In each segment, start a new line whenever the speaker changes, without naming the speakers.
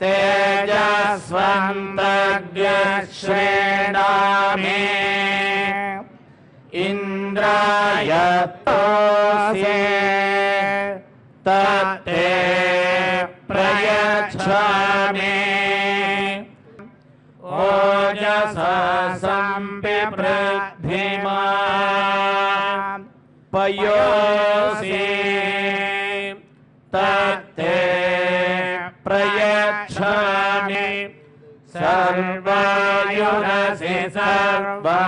तेजस्वन्तग्रश्रेणामे इन्द्राय तोऽसि तत्ते प्रयच्छामि। ओजसम्पिपृद्धिमा पयोसि तत्ते प्रयच्छामि सर्वायुरसि सर्वमायुरसि।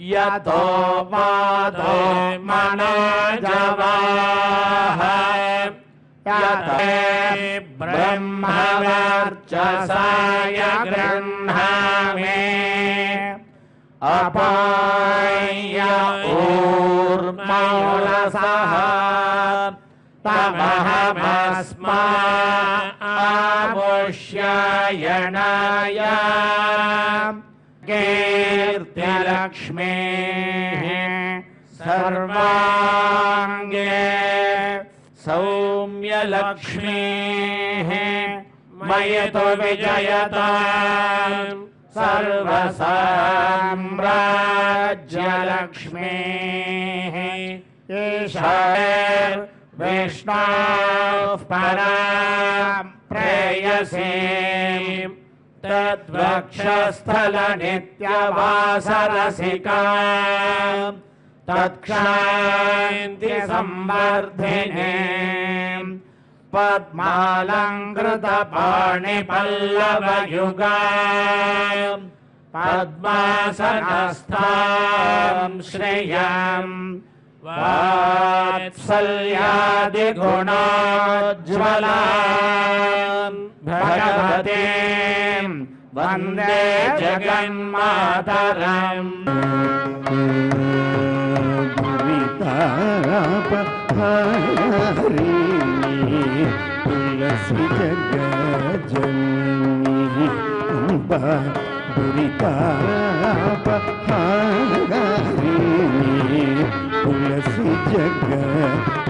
यतो माधो मनोजवाः। यते ब्रह्मवर्चसाय गृह्णामि। अपाय ऊर्मौलसः। तमहमस्मा आमुष्यायणाय कीर्तिलक्ष्मीः सर्वाङ्गे सौम्यलक्ष्मीः मयतु विजयता सर्वसाम्राज्यलक्ष्मीः ईश्वर विष्णोः परा। प्रेयसी तद्वक्षस्थलनित्यवासरसिका। तत्क्षान्ति संवर्धिने पद्मालङ्कृतपाणिपल्लवयुगा। पद्मासनस्थाम् श्रियम्। वात्सल्यादिगुणोज्ज्वला भगवतीम् वंदे जगन्मातरम्।
हरी तुलसी जगजननी अम्बा दुरितापहारी